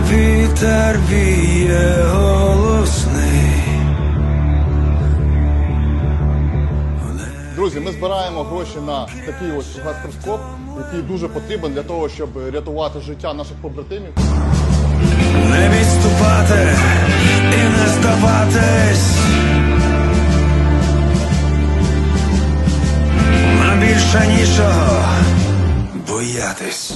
вітер віє голосний. Друзі, ми збираємо гроші на такий ось гастроскоп, який дуже потрібен для того, щоб рятувати життя наших побратимів. Не відступати і не здаватись. На більше нічого боятись.